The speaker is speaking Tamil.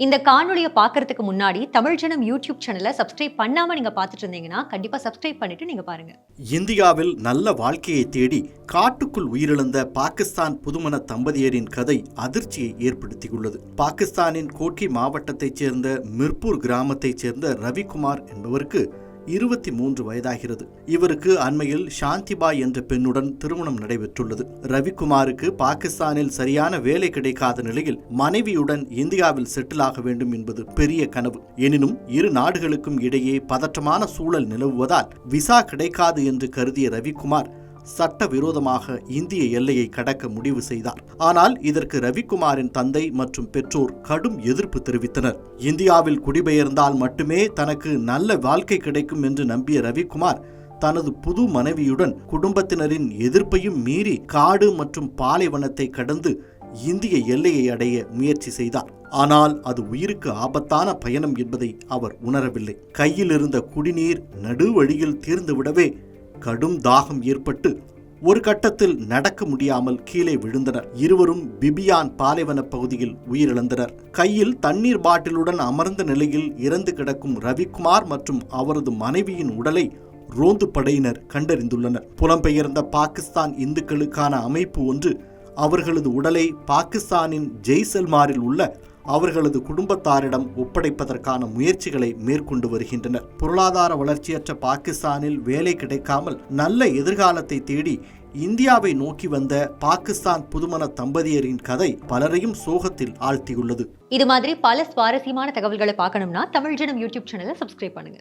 இந்த காணொளியை பார்க்கறதுக்கு முன்னாடி தமிழ் ஜனம் யூடியூப் சேனலை சப்ஸ்கிரைப் பண்ணாம நீங்க பார்த்துட்டு இருந்தீங்கன்னா கண்டிப்பா சப்ஸ்கிரைப் பண்ணிட்டு நீங்க பாருங்க. இந்தியாவில் நல்ல வாழ்க்கையை தேடி காட்டுக்குள் உயிரிழந்த பாகிஸ்தான் புதுமண தம்பதியரின் கதை அதிர்ச்சியை ஏற்படுத்தியுள்ளது. பாகிஸ்தானின் கோட்கி மாவட்டத்தைச் சேர்ந்த மிர்பூர் கிராமத்தைச் சேர்ந்த ரவிக்குமார் என்பவருக்கு இருபத்தி மூன்று வயதாகிறது. இவருக்கு அண்மையில் சாந்திபாய் என்ற பெண்ணுடன் திருமணம் நடைபெற்றுள்ளது. ரவிக்குமாருக்கு பாகிஸ்தானில் சரியான வேலை கிடைக்காத நிலையில் மனைவியுடன் இந்தியாவில் செட்டில் ஆக வேண்டும் என்பது பெரிய கனவு. எனினும் இரு நாடுகளுக்கும் இடையே பதற்றமான சூழல் நிலவுவதால் விசா கிடைக்காது என்று கருதிய ரவிக்குமார் சட்டவிரோதமாக இந்திய எல்லையை கடக்க முடிவு செய்தார். ஆனால் இதற்கு ரவிக்குமாரின் தந்தை மற்றும் பெற்றோர் கடும் எதிர்ப்பு தெரிவித்தனர். இந்தியாவில் குடிபெயர்ந்தால் மட்டுமே தனக்கு நல்ல வாழ்க்கை கிடைக்கும் என்று நம்பிய ரவிக்குமார் தனது புது மனைவியுடன் குடும்பத்தினரின் எதிர்ப்பையும் மீறி காடு மற்றும் பாலைவனத்தை கடந்து இந்திய எல்லையை அடைய முயற்சி செய்தார். ஆனால் அது உயிருக்கு ஆபத்தான பயணம் என்பதை அவர் உணரவில்லை. கையில் இருந்த குடிநீர் நடுவழியில் தீர்ந்துவிடவே கடும் தாகம் ஏற்பட்டு ஒரு கட்டத்தில் நடக்க முடியாமல் கீழே விழுந்தனர். இருவரும் பிபியான் பாலைவன பகுதியில் உயிரிழந்தனர். கையில் தண்ணீர் பாட்டிலுடன் அமர்ந்த நிலையில் இறந்து கிடக்கும் ரவிக்குமார் மற்றும் அவரது மனைவியின் உடலை ரோந்து படையினர் கண்டறிந்துள்ளனர். புலம்பெயர்ந்த பாகிஸ்தான் இந்துக்களுக்கான அமைப்பு ஒன்று அவர்களது உடலை பாகிஸ்தானின் ஜெய்சல்மாரில் உள்ள அவர்களது குடும்பத்தாரிடம் ஒப்படைப்பதற்கான முயற்சிகளை மேற்கொண்டு வருகின்றனர். பொருளாதார வளர்ச்சியற்ற பாகிஸ்தானில் வேலை கிடைக்காமல் நல்ல எதிர்காலத்தை தேடி இந்தியாவை நோக்கி வந்த பாகிஸ்தான் புதுமண தம்பதியரின் கதை பலரையும் சோகத்தில் ஆழ்த்தியுள்ளது. இது மாதிரி பல சுவாரஸ்யமான தகவல்களை பார்க்கணும்னா தமிழ் ஜனம் யூடியூப் சேனலை சப்ஸ்கிரைப் பண்ணுங்க.